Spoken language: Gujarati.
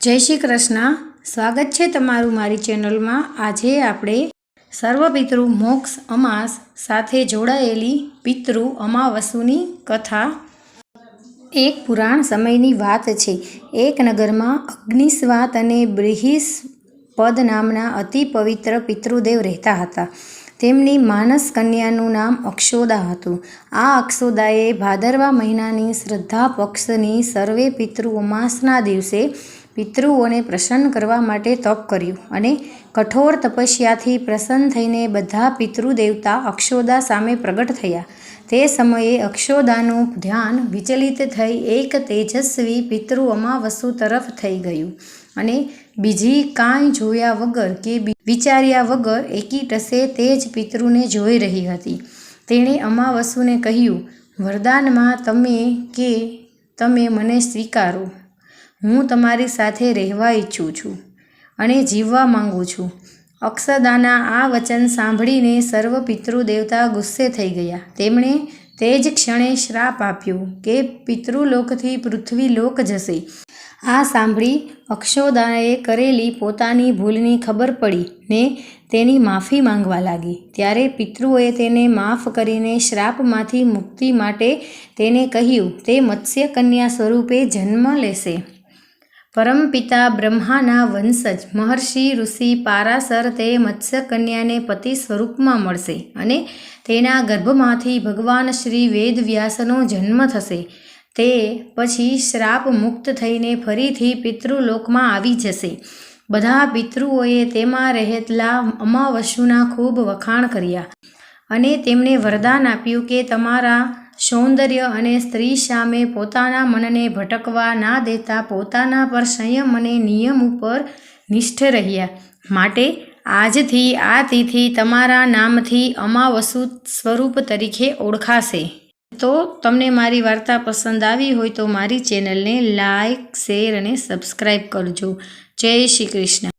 જય શ્રી કૃષ્ણ. સ્વાગત છે તમારું મારી ચેનલમાં. આજે આપણે સર્વપિતૃ મોક્ષ અમાસ સાથે જોડાયેલી પિતૃ અમાવસુની કથા. એક પુરાણ સમયની વાત છે. એક નગરમાં અગ્નિસ્વાત અને બ્રિહિસ પદ નામના અતિ પવિત્ર પિતૃદેવ રહેતા હતા. તેમની માનસ કન્યાનું નામ અક્ષોદા હતું. આ અક્ષોદાએ ભાદરવા મહિનાની શ્રદ્ધા પક્ષની સર્વે પિતૃ અમાસના દિવસે પિતૃઓને પ્રસન્ન કરવા માટે તપ કર્યું અને કઠોર તપસ્યાથી પ્રસન્ન થઈને બધા પિતૃદેવતા અક્ષોદા સામે પ્રગટ થયા. તે સમયે અક્ષોદાનું ધ્યાન વિચલિત થઈ એક તેજસ્વી પિતૃ અમાવસુ તરફ થઈ ગયું અને બીજી કાંઈ જોયા વગર કે વિચાર્યા વગર એકી ટસે તે જ પિતૃને જોઈ રહી હતી. તેણે અમાવસુને કહ્યું, વરદાનમાં તમે કે તમે મને સ્વીકારો. હું તમારી સાથે રહેવા ઈચ્છું છું અને જીવવા માંગુ છું. અક્ષદાના આ વચન સાંભળીને સર્વ પિતૃદેવતા ગુસ્સે થઈ ગયા. તેમણે તે જ ક્ષણે શ્રાપ આપ્યો કે પિતૃલોકથી પૃથ્વીલોક જશે. આ સાંભળી અક્ષોદાએ કરેલી પોતાની ભૂલની ખબર પડી ને તેની માફી માંગવા લાગી. ત્યારે પિતૃઓએ તેને માફ કરીને શ્રાપમાંથી મુક્તિ માટે તેને કહ્યું, તે મત્સ્ય કન્યા સ્વરૂપે જન્મ લેશે. પરમપિતા બ્રહ્માના વંશજ મહર્ષિ ઋષિ પારાસર તે મત્સ્ય કન્યાને પતિ સ્વરૂપમાં મળશે અને તેના ગર્ભમાંથી ભગવાન શ્રી વેદવ્યાસનો જન્મ થશે. તે પછી શ્રાપ મુક્ત થઈને ફરીથી પિતૃલોકમાં આવી જશે. બધા પિતૃઓએ તેમાં રહેલા અમાવસ્યુના ખૂબ વખાણ કર્યા અને તેમણે વરદાન આપ્યું કે તમારા સૌંદર્ય અને સ્ત્રી સામે પોતાના મનને ભટકવા ના દેતા પોતાના પર સંયમ અને નિયમ ઉપર નિષ્ઠ રહ્યા. માટે આજથી આ તિથિ તમારા નામથી અમાવસુ સ્વરૂપ તરીકે ઓળખાશે. તો તમને મારી વાર્તા પસંદ આવી હોય તો મારી ચેનલને લાઇક શેર અને સબસ્ક્રાઈબ કરજો. જય શ્રી કૃષ્ણ.